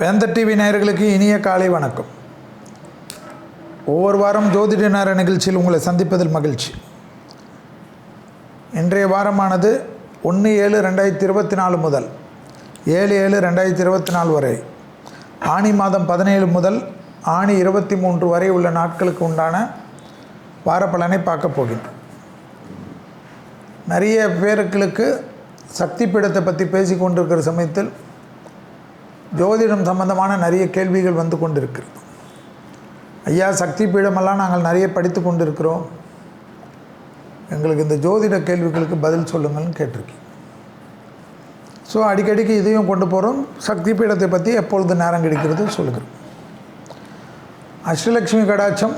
வேந்த TV நேயர்களுக்கு இனிய காலை வணக்கம். ஒவ்வொரு வாரம் ஜோதிட நேர நிகழ்ச்சியில் உங்களை சந்திப்பதில் மகிழ்ச்சி. இன்றைய வாரமானது ஒன்று ஏழு ரெண்டாயிரத்தி இருபத்தி நாலு முதல் ஏழு ஏழு ரெண்டாயிரத்தி இருபத்தி நாலு வரை. ஆணி மாதம் பதினேழு முதல் ஆணி இருபத்தி மூன்று வரை உள்ள நாட்களுக்கு உண்டான வார பலனை பார்க்க போகின்றோம் நிறைய பேர்களுக்கு சக்தி பீடத்தை பற்றி பேசி கொண்டிருக்கிற சமயத்தில் ஜோதிடம் சம்பந்தமான நிறைய கேள்விகள் வந்து கொண்டிருக்கிறது. ஐயா சக்தி பீடமெல்லாம் நாங்கள் நிறைய படித்து கொண்டிருக்கிறோம். எங்களுக்கு இந்த ஜோதிட கேள்விகளுக்கு பதில் சொல்லுங்கள்னு கேட்டிருக்கேன் ஸோ அடிக்கடிக்கு இதையும் கொண்டு போகிறோம் சக்தி பீடத்தை பற்றி எப்பொழுது நேரம் கிடைக்கிறது சொல்லுகிறோம். அஷ்டலட்சுமி கடாட்சம்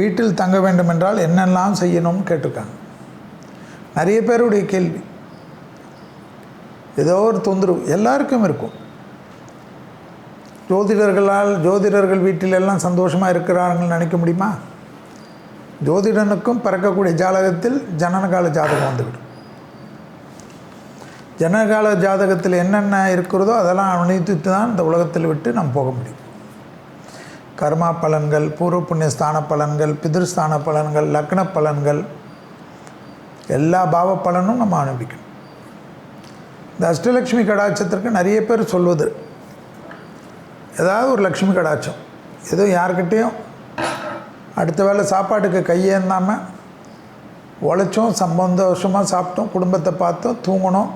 வீட்டில் தங்க வேண்டும் என்றால் என்னெல்லாம் செய்யணும்னு கேட்டிருக்காங்க. நிறைய பேருடைய கேள்வி. ஏதோ ஒரு தொந்தரவு. எல்லாருக்கும் இருக்கும். ஜோதிடர்களால் ஜோதிடர்கள் வீட்டில் எல்லாம் சந்தோஷமாக இருக்கிறார்கள் நினைக்க முடியுமா? ஜோதிடனுக்கும் பிறக்கக்கூடிய ஜாதகத்தில் ஜனனகால ஜாதகம் வந்துவிடும். ஜனகால ஜாதகத்தில் என்னென்ன இருக்கிறதோ அதெல்லாம் அனுமதித்து தான் இந்த உலகத்தில் விட்டு நாம் போக முடியும். கர்மா பலன்கள் பூர்வ புண்ணிய ஸ்தான பலன்கள் பிதிர்ஸ்தான பலன்கள் லக்ன பலன்கள் எல்லா பாவ பலனும் நம்ம அனுபவிக்கணும். இந்த அஷ்டலக்ஷ்மி கடாட்சத்திற்கு நிறைய பேர் சொல்வது ஏதாவது ஒரு லக்ஷ்மி கடாச்சம் எதுவும் யார்கிட்டேயும் அடுத்த வேளை சாப்பாட்டுக்கு கையேந்தாமல் உழைச்சோம் சந்தோஷமாக சாப்பிட்டோம் குடும்பத்தை பார்த்தோம் தூங்கினோம்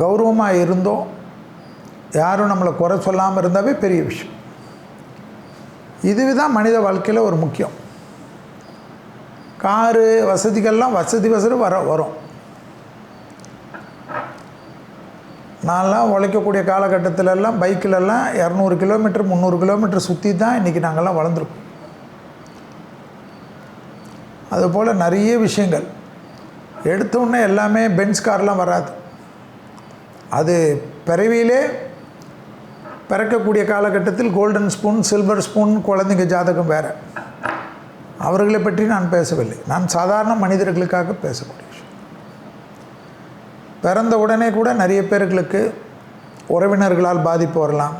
கௌரவமாக இருந்தோம். யாரும் நம்மளை குறை சொல்லாமல் இருந்தாவே பெரிய விஷயம். இதுவே தான் மனித வாழ்க்கையில் ஒரு முக்கியம். காரு வசதிகள்லாம் வசதி வசதி வர வரும். நான்லாம் உழைக்கக்கூடிய காலகட்டத்திலெல்லாம் பைக்கிலெல்லாம் இரநூறு கிலோமீட்டர் முந்நூறு கிலோமீட்டர் சுற்றி தான் இன்றைக்கி நாங்கள்லாம் வளர்ந்துருக்கோம். அதுபோல் நிறைய விஷயங்கள். எடுத்தோடனே எல்லாமே பென்ஸ் கார்லாம் வராது. அது பிறவியிலே பிறக்கக்கூடிய காலகட்டத்தில் கோல்டன் ஸ்பூன் சில்வர் ஸ்பூன் குழந்தைங்க ஜாதகம் வேறு. அவர்களை பற்றி நான் பேசவில்லை. நான் சாதாரண மனிதர்களுக்காக பேசக்கூடிய பிறந்த உடனே கூட நிறைய பேர்களுக்கு உறவினர்களால் பாதிப்பு வரலாம்.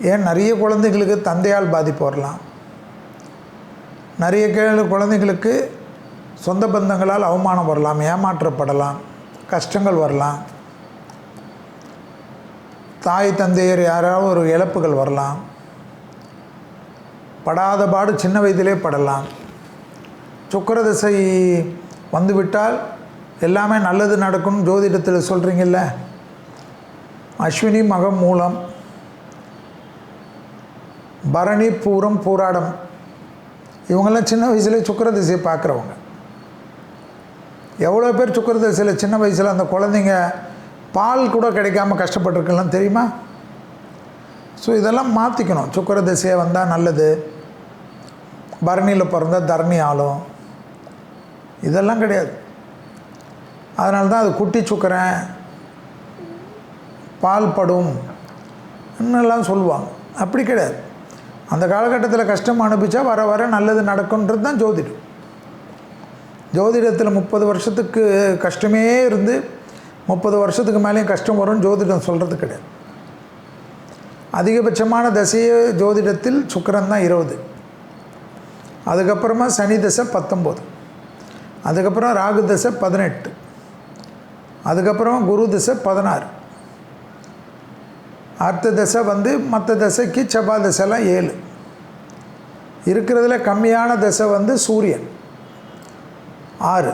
ஏன்? நிறைய குழந்தைகளுக்கு தந்தையால் பாதிப்பு வரலாம். நிறைய கேளு குழந்தைகளுக்கு சொந்த பந்தங்களால் அவமானம் வரலாம் ஏமாற்றப்படலாம் கஷ்டங்கள் வரலாம். தாய் தந்தையர் யாராவது ஒரு இழப்புகள் வரலாம். படாத பாடு சின்ன வயதிலே படலாம். சுக்கரதிசை வந்துவிட்டால் எல்லாமே நல்லது நடக்கும். ஜோதிடத்தில் சொல்கிறீங்கல்ல அஸ்வினி மகம் மூலம். பரணி பூரம் பூராடம். இவங்கெல்லாம் சின்ன வயசுலேயே சுக்கரதிசையை பார்க்குறவங்க. எவ்வளோ பேர் சுக்கரதிசையில் சின்ன வயசில் அந்த குழந்தைங்க பால் கூட கிடைக்காம கஷ்டப்பட்டுருக்கலாம் தெரியுமா? ஸோ இதெல்லாம் மாற்றிக்கணும் சுக்கர திசையை வந்தால் நல்லது. பரணியில் பிறந்தால் தரணி ஆளும். இதெல்லாம் கிடையாது. அதனால தான் அது குட்டி சுக்கரன் பால் படும் என்னெல்லாம் சொல்லுவாங்க. அப்படி கிடையாது. அந்த காலகட்டத்தில் கஷ்டம் அனுப்பிச்சா வர வர நல்லது நடக்குன்றது தான் ஜோதிடம். ஜோதிடத்தில் முப்பது வருஷத்துக்கு கஷ்டமே இருந்து முப்பது வருஷத்துக்கு மேலேயும் கஷ்டம் வரும்னு ஜோதிடம் சொல்கிறது கிடையாது. அதிகபட்சமான தசையே ஜோதிடத்தில் சுக்கரன் தான் இருபது. அதுக்கப்புறமா சனி தசை பத்தொம்போது. அதுக்கப்புறம் ராகு தசை பதினெட்டு. அதுக்கப்புறம் குரு தசை பதினாறு. அடுத்த தசை வந்து மற்ற தசைக்கு செவ்வாய் தசைலாம் ஏழு. இருக்கிறதுல கம்மியான தசை வந்து சூரியன். ஆறு.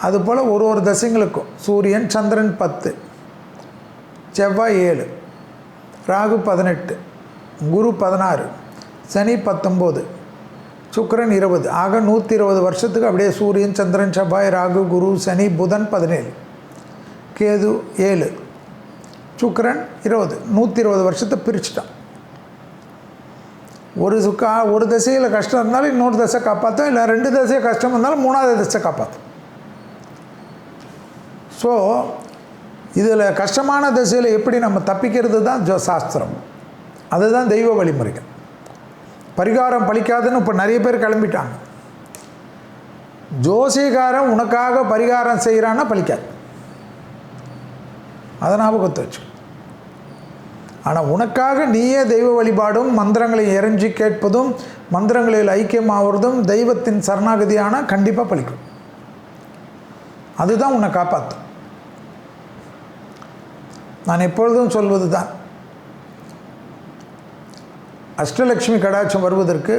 அதுபோல் ஒரு ஒரு தசைங்களுக்கும் சூரியன் சந்திரன் பத்து. செவ்வாய் ஏழு. ராகு பதினெட்டு. குரு பதினாறு. சனி பத்தொம்போது. சுக்கரன் இருபது. ஆக நூற்றி இருபது வருஷத்துக்கு அப்படியே சூரியன் சந்திரன் செவ்வாய் ராகு குரு சனி புதன் பதினேழு. கேது ஏழு. சுக்கரன் இருபது. நூற்றி இருபது வருஷத்தை பிரிச்சுட்டான். ஒரு சுக்கா ஒரு தசையில் கஷ்டம் இருந்தாலும் இன்னொரு தசை காப்பாற்றும் இல்லை ரெண்டு தசையை கஷ்டம் இருந்தாலும் மூணாவது தசை காப்பாற்றும் ஸோ இதில் கஷ்டமான திசையில் எப்படி நம்ம தப்பிக்கிறது தான் ஜோ சாஸ்திரம். அதுதான் தெய்வ வழிமுறைகள். பரிகாரம் பலிக்காதுன்னு இப்போ நிறைய பேர் கிளம்பிட்டாங்க. ஜோசியக்காரன் உனக்காக பரிகாரம் செய்கிறான்னா பலிக்காது அதை ஞாபகத்தை வச்சு. ஆனால் உனக்காக நீயே தெய்வ வழிபாடும் மந்திரங்களை எரிஞ்சு கேட்பதும் மந்திரங்களில் ஐக்கியமாவதும் தெய்வத்தின் சரணாகதியானால் கண்டிப்பாக பலிக்கும் அதுதான் உன்னை காப்பாற்றும் நான் எப்பொழுதும் சொல்வது தான் அஷ்டலக்ஷ்மி கடாட்சம் வருவதற்கு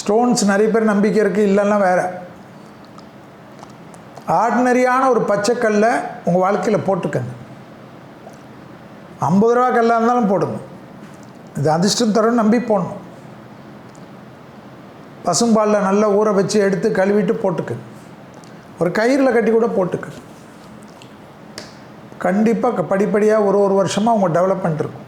ஸ்டோன்ஸ் நிறைய பேர் நம்பிக்கை இருக்குது இல்லைன்னா வேறு. ஆர்டினரியான ஒரு பச்சைக்கல்ல உங்கள் வாழ்க்கையில் போட்டுக்கங்க. ஐம்பது ரூபா கல்லாக இருந்தாலும் போடுங்க. இது அதிர்ஷ்டம் தரும் நம்பி போடணும். பசும்பாலில் நல்லா ஊற வச்சு எடுத்து கழுவிட்டு போட்டுக்கு. ஒரு கயிறில் கட்டி கூட போட்டுக்கு. கண்டிப்பாக படிப்படியாக ஒரு ஒரு வருஷமாக அவங்க டெவலப்மெண்ட் இருக்கும்.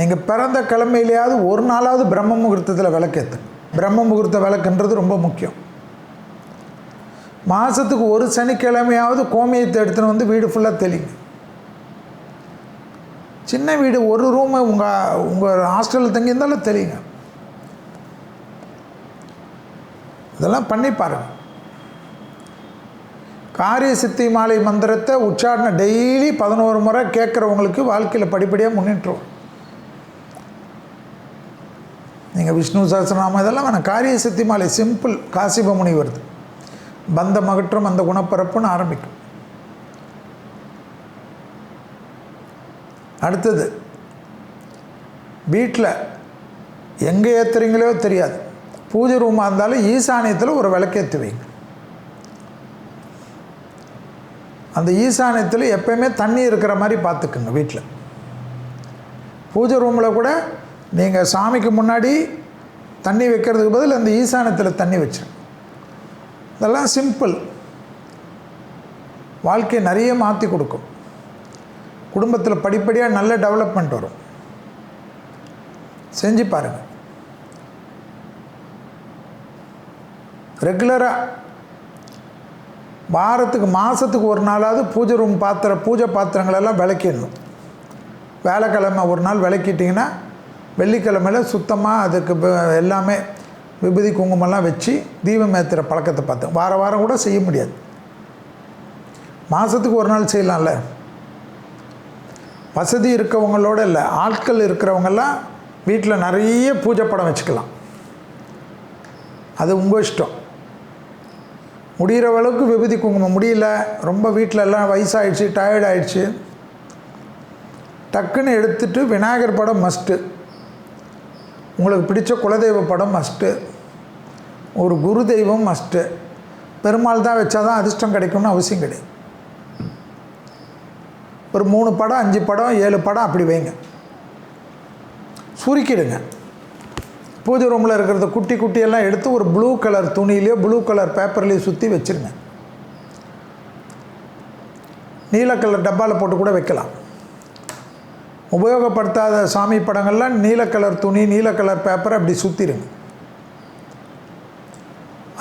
நீங்கள் பிறந்த கிழமையிலேயாவது ஒரு நாளாவது பிரம்ம முகூர்த்தத்தில் விளக்கேற்று பிரம்ம முகூர்த்த விளக்குன்றது ரொம்ப முக்கியம். மாதத்துக்கு ஒரு சனிக்கிழமையாவது கோமியத்தை எடுத்துன்னு வந்து வீடு ஃபுல்லாக தெளிங்க. சின்ன வீடு ஒரு ரூமு உங்கள் உங்கள் ஹாஸ்டலில் தங்கி இருந்தாலும் தெரியுங்க இதெல்லாம் பண்ணி பாருங்கள் காரிய சித்தி மாலை மந்திரத்தை உச்சாரணை டெய்லி பதினோரு முறை கேட்குறவங்களுக்கு வாழ்க்கையில் படிப்படியாக முன்னேற்றுவோம் நீங்கள் விஷ்ணு சஹஸ்ரநாமம் இதெல்லாம் வேணாம். காரிய சித்தி மாலை சிம்பிள் காசிப முனி வருது. பந்த மகற்றும் அந்த குணப்பரப்புன்னு ஆரம்பிக்கும். அடுத்தது வீட்டில் எங்கே ஏற்றுறீங்களோ தெரியாது. பூஜை ரூமாக இருந்தாலும் ஈசானியத்தில் ஒரு விளக்கேற்றி வைங்க. அந்த ஈசானியத்தில் எப்பயுமே தண்ணி இருக்கிற மாதிரி பார்த்துக்குங்க வீட்டில் பூஜை ரூமில் கூட நீங்கள் சாமிக்கு முன்னாடி தண்ணி வைக்கிறதுக்கு பதில் அந்த ஈசானத்தில் தண்ணி வச்சேன் இதெல்லாம் சிம்பிள் வாழ்க்கையை நிறைய மாற்றி கொடுக்கும். குடும்பத்தில் படிப்படியாக நல்ல டெவலப்மெண்ட் வரும். செஞ்சு பாருங்கள் ரெகுலராக வாரத்துக்கு மாதத்துக்கு ஒரு நாளாவது பூஜை ரூம் பாத்திர பூஜை பாத்திரங்களெல்லாம் விளக்கிடணும். வேலைக்கிழமை ஒரு நாள் விளக்கிட்டிங்கன்னா வெள்ளிக்கிழமையில் சுத்தமாக அதுக்கு எல்லாமே விபூதி குங்குமம்லாம் வச்சு தீபம் ஏற்றுற பழக்கத்தை பார்த்தேன் வார வாரம் கூட செய்ய முடியாது. மாதத்துக்கு ஒரு நாள் செய்யலாம்ல. வசதி இருக்கவங்களோட இல்லை ஆட்கள் இருக்கிறவங்கெல்லாம் வீட்டில் நிறைய பூஜை படம் வச்சுக்கலாம். அது உங்கள் இஷ்டம். முடிகிற அளவுக்கு விபூதி குங்குமம் முடியல ரொம்ப வீட்டில் எல்லாம் வயசாகிடுச்சு டயர்ட் ஆகிடுச்சு டக்குன்னு எடுத்துகிட்டு விநாயகர் படம் மஸ்ட்டு உங்களுக்கு பிடிச்ச குலதெய்வ படம் மஸ்ட்டு ஒரு குரு தெய்வம் மஸ்ட்டு பெருமாள் தான் வச்சா தான் அதிர்ஷ்டம் கிடைக்கும்னு அவசியம் கிடையாது. ஒரு மூணு படம் அஞ்சு படம் ஏழு படம் அப்படி வைங்க. சுருக்கிடுங்க. பூஜை ரூமில் இருக்கிறத குட்டி குட்டியெல்லாம் எடுத்து ஒரு ப்ளூ கலர் துணியிலையோ ப்ளூ கலர் பேப்பர்லேயோ சுற்றி வச்சுருங்க. நீல கலர் டப்பாவில் போட்டு கூட வைக்கலாம். உபயோகப்படுத்தாத சாமி படங்கள்லாம் நீல கலர் துணி நீல கலர் பேப்பரை அப்படி சுற்றிடுங்க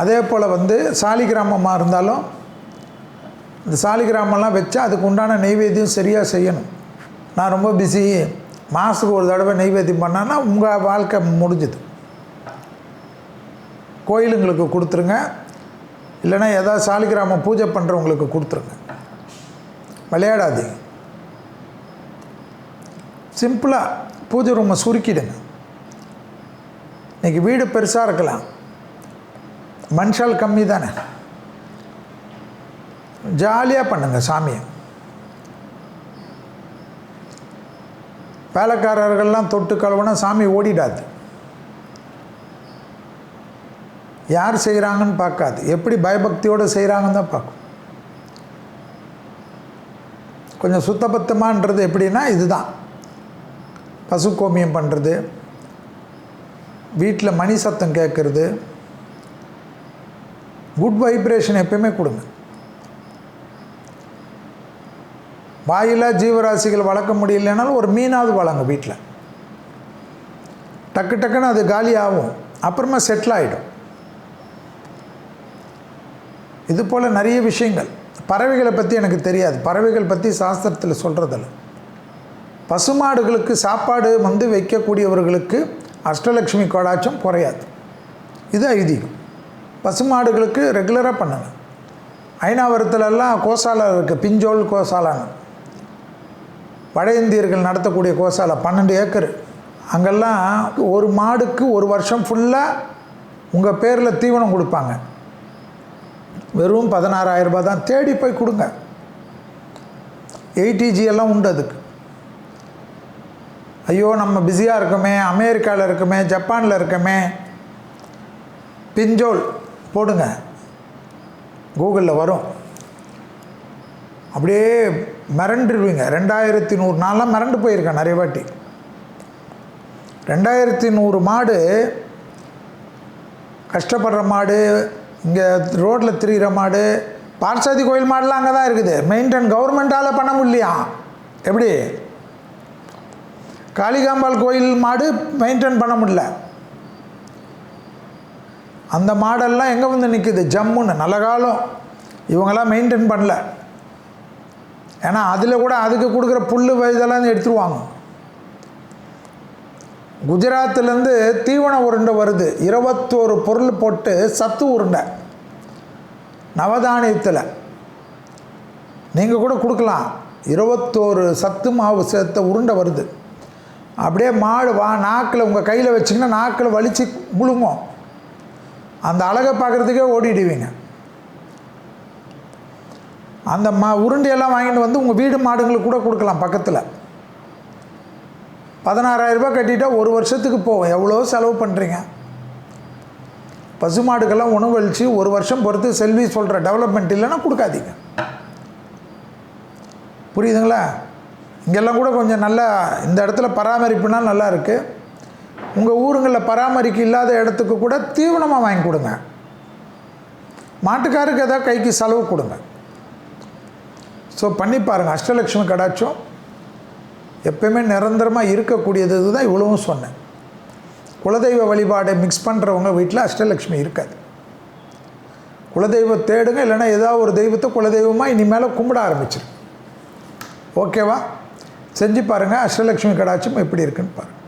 அதே போல் வந்து சாலிகிராமமாக இருந்தாலும் இந்த சாலிகிராமெல்லாம் வச்சா அதுக்கு உண்டான நெய்வேத்தியம் சரியாக செய்யணும். நான் ரொம்ப பிஸி மாதத்துக்கு ஒரு தடவை நெய்வேத்தியம் பண்ணேன்னா உங்கள் வாழ்க்கை முடிஞ்சுது. கோயிலுங்களுக்கு கொடுத்துருங்க. இல்லைன்னா ஏதாவது சாலிகிராமம் பூஜை பண்ணுறவங்களுக்கு கொடுத்துருங்க. விளையாடாதீங்க. சிம்பிளாக பூஜை ரூமை சுருக்கிடுங்க. இன்றைக்கி வீடு பெருசாக இருக்கலாம். மனுஷால் கம்மி தானே. ஜாலியாக பண்ணுங்க சாமியை. வேலைக்காரர்கள்லாம் தொட்டு கழுவுனா சாமி ஓடிடாது. யார் செய்கிறாங்கன்னு பார்க்காது. எப்படி பயபக்தியோடு செய்கிறாங்கன்னு தான் பார்க்கும். கொஞ்சம் சுத்தபத்தமான்றது எப்படின்னா இதுதான். பசுக்கோமியம் பண்ணுறது வீட்டில் மணி சத்தம் கேட்குறது குட் வைப்ரேஷன் எப்பயுமே கொடுங்க. வாயிலாக ஜீவராசிகள் வளர்க்க முடியலனாலும் ஒரு மீனாவது வளங்க வீட்டில் டக்கு டக்குன்னு அது காலி ஆகும் அப்புறமா செட்டில் ஆகிடும் இது போல் நிறைய விஷயங்கள். பறவைகளை பற்றி எனக்கு தெரியாது. பறவைகள் பற்றி சாஸ்திரத்தில் சொல்கிறதில்ல பசுமாடுகளுக்கு சாப்பாடு வந்து வைக்கக்கூடியவர்களுக்கு அஷ்டலக்ஷ்மி கோடாட்சம் குறையாது. இது ஐதீகம். பசுமாடுகளுக்கு ரெகுலராக பண்ணுங்க ஐநாவரத்துலலாம் கோசாலை இருக்குது பிஞ்சோல் கோசாலான்னு. வட இந்தியர்கள் நடத்தக்கூடிய கோசாலை பன்னெண்டு ஏக்கர். அங்கெல்லாம் ஒரு மாடுக்கு ஒரு வருஷம் ஃபுல்லாக உங்கள் பேரில் தீவனம் கொடுப்பாங்க. வெறும் பதினாறாயிரம் ரூபாய் தான் தேடி போய் கொடுங்க. எயிட்டிஜி எல்லாம் உண்டு அதுக்கு. ஐயோ நம்ம பிஸியாக இருக்கோமே அமெரிக்காவில் இருக்கோமே ஜப்பானில் இருக்கோமே. பிஞ்சோல் போடுங்க. கூகுளில் வரும். அப்படியே மிரண்டுருவீங்க. ரெண்டாயிரத்தி நூறு நான்லாம் மிரண்டு போயிருக்கேன் நிறைய வாட்டி. ரெண்டாயிரத்தி நூறு மாடு கஷ்டப்படுற மாடு இங்கே ரோட்டில் திரிகிற மாடு பார்சாதி கோயில் மாடுலாம் அங்கே தான் இருக்குது. மெயின்டைன் கவர்மெண்ட்டால் பண்ண முடியலையா? எப்படி? காளிகாம்பாள் கோயில் மாடு மெயின்டைன் பண்ண முடியல. அந்த மாடெல்லாம் எங்கே வந்து நிற்குது ஜம்முன்னு நல்ல காலம். இவங்கெல்லாம் மெயின்டைன் பண்ணல. ஏன்னா அதில் கூட அதுக்கு கொடுக்குற புல் இதெல்லாம் எடுத்துருவாங்க. குஜராத்துலேருந்து தீவன உருண்டை வருது. இருபத்தோரு பொருள் போட்டு சத்து உருண்டை. நவதானியத்தில். நீங்கள் கூட கொடுக்கலாம். இருபத்தோரு சத்து மாவு சேர்த்த உருண்டை வருது. அப்படியே மாடு வா நாக்கில் உங்கள் கையில் வச்சிங்கன்னா நாக்கில் வலிச்சு முழுங்கும். அந்த அழகை பார்க்குறதுக்கே ஓடிடுவீங்க. அந்த மா உருண்டையெல்லாம் வாங்கிட்டு வந்து உங்கள் வீடு மாடுங்களுக்கு கூட கொடுக்கலாம் பக்கத்தில். பதினாறாயிரரூபா ரூபாய் கட்டிட்டா ஒரு வருஷத்துக்கு போகும். எவ்வளோ செலவு பண்ணுறீங்க பசுமாடுக்கெல்லாம் உணவளித்து ஒரு வருஷம் பொறுத்து செல்வி சொல்கிற டெவலப்மெண்ட் இல்லைன்னா கொடுக்காதீங்க. புரியுதுங்களா? இங்கெல்லாம் கூட கொஞ்சம் நல்லா இந்த இடத்துல பராமரிப்புனா நல்லா இருக்குது உங்கள் ஊருங்களில் பராமரிக்க இல்லாத இடத்துக்கு கூட தீவனமாக வாங்கி கொடுங்க. மாட்டுக்காருக்கு ஏதாவது கைக்கு செலவு கொடுங்க. ஸோ பண்ணி பாருங்கள் அஷ்டலட்சுமி கடாட்சம் எப்பயுமே நிரந்தரமாக இருக்கக்கூடியது தான் இவ்வளவும் சொன்னேன். குலதெய்வ வழிபாடை மிக்ஸ் பண்ணுறவங்க வீட்டில் அஷ்டலட்சுமி இருக்காது. குலதெய்வம் தேடுங்க இல்லைன்னா ஏதாவது ஒரு தெய்வத்தை குலதெய்வமாக இனிமேல் கும்பிட ஆரம்பிச்சிரு. ஓகேவா செஞ்சு பாருங்கள் அஷ்டலட்சுமி கடாட்சம் எப்படி இருக்குன்னு பாருங்கள்